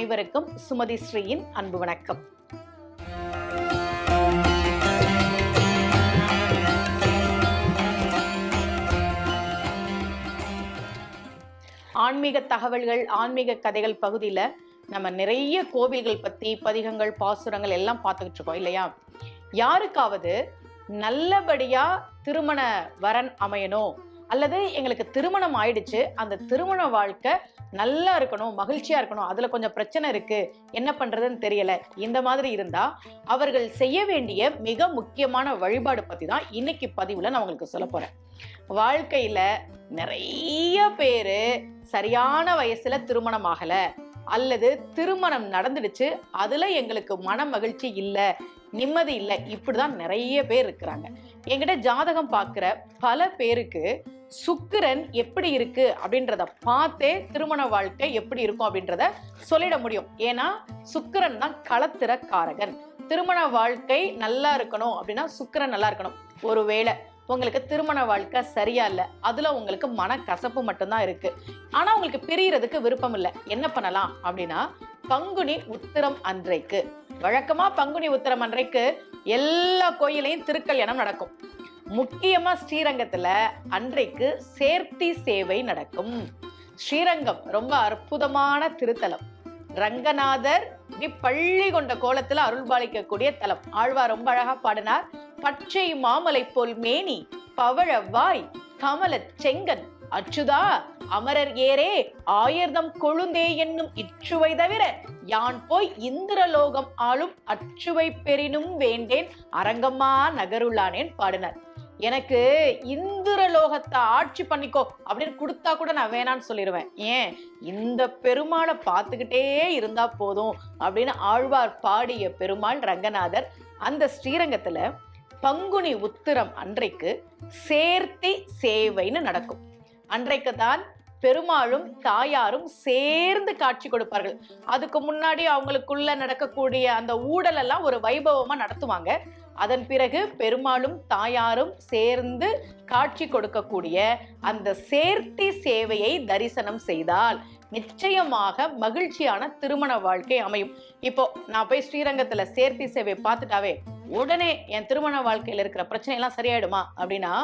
அனைவருக்கும் சுமதி ஸ்ரீயின் அன்பு வணக்கம். ஆன்மீக தகவல்கள் ஆன்மீக கதைகள் பகுதியில் நம்ம நிறைய கோவில்கள் பற்றி பதிகங்கள் பாசுரங்கள் எல்லாம் பார்த்துக்கிட்டு இருக்கோம் இல்லையா? யாருக்காவது நல்லபடியா திருமண வரன் அமையணும் அல்லது எங்களுக்கு திருமணம் ஆயிடுச்சு அந்த திருமண வாழ்க்கை நல்லா இருக்கணும் மகிழ்ச்சியா இருக்கணும் அதுல கொஞ்சம் பிரச்சனை இருக்கு என்ன பண்றதுன்னு தெரியல. இந்த மாதிரி இருந்தா அவர்கள் செய்ய வேண்டிய மிக முக்கியமான வழிபாடு பத்தி தான் இன்னைக்கு பதிவுல நான் உங்களுக்கு சொல்ல போறேன். வாழ்க்கையில நிறைய பேரு சரியான வயசுல திருமணம் ஆகல அல்லது திருமணம் நடந்துடுச்சு அதுல எங்களுக்கு மன மகிழ்ச்சி இல்லை நிம்மதி இல்லை. இப்படிதான் நிறைய பேர் இருக்கிறாங்க. என்கிட்ட ஜாதகம் பார்க்குற பல பேருக்கு சுக்கிரன் எப்படி இருக்கு அப்படின்றத பார்த்தே திருமண வாழ்க்கை எப்படி இருக்கும் அப்படின்றத சொல்லிட முடியும். ஏன்னா சுக்கிரன் தான் களத்திர காரகன் திருமண வாழ்க்கை நல்லா இருக்கணும் அப்படின்னா சுக்கிரன் நல்லா இருக்கணும். ஒருவேளை உங்களுக்கு திருமண வாழ்க்கை சரியா இல்லை. அதுல உங்களுக்கு மனக்கசப்பு மட்டும்தான் இருக்கு. ஆனா உங்களுக்கு பிரியறதுக்கு விருப்பம் இல்லை. என்ன பண்ணலாம் அப்படின்னா பங்குனி உத்திரம் அன்றைக்கு. வழக்கமா பங்குனி உத்திரம் அன்றைக்கு எல்லா கோயிலையும் திருக்கல்யாணம் நடக்கும். முக்கியமா ஸ்ரீரங்கத்துல அன்றைக்கு சேர்த்தி சேவை நடக்கும். ஸ்ரீரங்கம் ரொம்ப அற்புதமான திருத்தலம். ரங்கநாதர் பள்ளி கொண்ட கோலத்துல அருள்பாலிக்கக்கூடிய தலம். ஆழ்வார் ரொம்ப அழகா பாடினார். பச்சை மாமலை போல் மேனி பவழ வாய் கமல செங்கன் அச்சுதா அமரர் ஏரே ஆயிர்தம் கொழுந்தே என்னும் இச்சுவை தவிர யான் போய் இந்திரலோகம் ஆளும் அச்சுவை பெறினும் வேண்டேன் அரங்கம்மா நகருளானேன் பாடினார். எனக்கு இந்திரலோகத்தை ஆட்சி பண்ணிக்கோ அப்படின்னு கொடுத்தா கூட நான் வேணான்னு சொல்லிடுவேன் ஏன்? இந்த பெருமாளை பார்த்துக்கிட்டே இருந்தா போதும் அப்படின்னு ஆழ்வார் பாடிய பெருமாள் ரங்கநாதர் அந்த ஸ்ரீரங்கத்துல பங்குனி உத்திரம் அன்றைக்கு சேர்த்தி சேவைன்னு நடக்கும். அன்றைக்கு தான் பெருமாளும் தாயாரும் சேர்ந்து காட்சி கொடுப்பார்கள். அதுக்கு முன்னாடி அவங்களுக்குள்ள நடக்கக்கூடிய அந்த ஊடல் எல்லாம் ஒரு வைபவமா நடத்துவாங்க. அதன் பிறகு பெருமாளும் தாயாரும் சேர்ந்து காட்சி கொடுக்கக்கூடிய அந்த சேர்த்தி சேவையை தரிசனம் செய்தால் நிச்சயமாக மகிழ்ச்சியான திருமண வாழ்க்கை அமையும். இப்போ நான் போய் ஸ்ரீரங்கத்துல சேர்த்தி சேவை பார்த்துட்டாவே உடனே என் திருமண வாழ்க்கையில இருக்கிற பிரச்சனை எல்லாம் சரியாயிடுமா? அப்படின்னா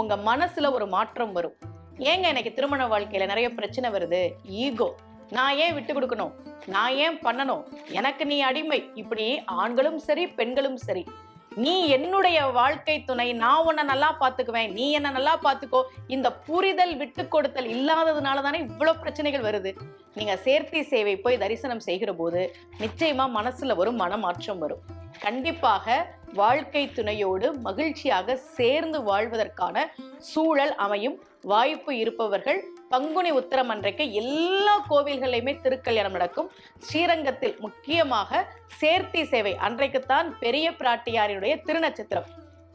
உங்க மனசுல ஒரு மாற்றம் வரும். ஏங்க எனக்கு திருமண வாழ்க்கையில நிறைய பிரச்சனை வருது? ஈகோ. நான் ஏன் விட்டு கொடுக்கணும்? நான் ஏன் பண்ணணும்? எனக்கு நீ அடிமை. இப்படி ஆண்களும் சரி பெண்களும் சரி. நீ என்னுடைய வாழ்க்கை துணை. நான் உன்னை நல்லா பார்த்துக்குவேன். நீ என்ன நல்லா பார்த்துக்கோ. இந்த புரிதல் விட்டு கொடுத்தல் இல்லாததுனால தானே இவ்வளோ பிரச்சனைகள் வருது. நீங்க சேர்த்தி சேவை போய் தரிசனம் செய்கிற போது நிச்சயமா மனசுல ஒரு மனமாற்றம் வரும். கண்டிப்பாக வாழ்க்கை துணையோடு மகிழ்ச்சியாக சேர்ந்து வாழ்வதற்கான சூழல் அமையும். வாய்ப்பு இருப்பவர்கள் பங்குனி உத்தரம் அன்றைக்கு எல்லா கோவில்களையுமே திருக்கல்யாணம் நடக்கும். ஸ்ரீரங்கத்தில் முக்கியமாக சேர்த்தி சேவை அன்றைக்குத்தான் பெரிய பிராட்டியாரினுடைய திருநட்சத்திரம்.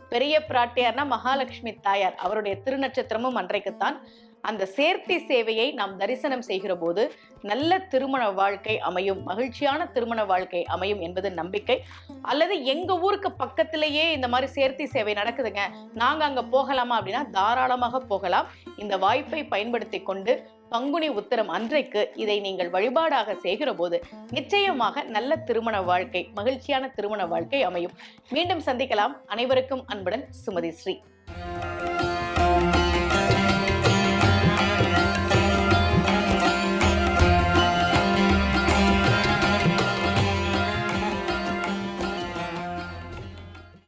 பெரிய பிராட்டியார்னா மகாலட்சுமி தாயார். அவருடைய திருநட்சத்திரமும் அன்றைக்குத்தான் அந்த சேர்த்தி சேவையை நாம் தரிசனம் செய்கிற போது நல்ல திருமண வாழ்க்கை அமையும் மகிழ்ச்சியான திருமண வாழ்க்கை அமையும் என்பது நம்பிக்கை. அல்லது எங்க ஊருக்கு பக்கத்திலேயே இந்த மாதிரி சேர்த்தி சேவை நடக்குதுங்க. நாங்க அங்க போகலாமா அப்படின்னா தாராளமாக போகலாம். இந்த வாய்ப்பை பயன்படுத்தி கொண்டு பங்குனி உத்திரம் அன்றைக்கு இதை நீங்கள் வழிபாடாக செய்கிற போது நிச்சயமாக நல்ல திருமண வாழ்க்கை மகிழ்ச்சியான திருமண வாழ்க்கை அமையும். மீண்டும் சந்திக்கலாம். அனைவருக்கும் அன்புடன் சுமதி ஸ்ரீ.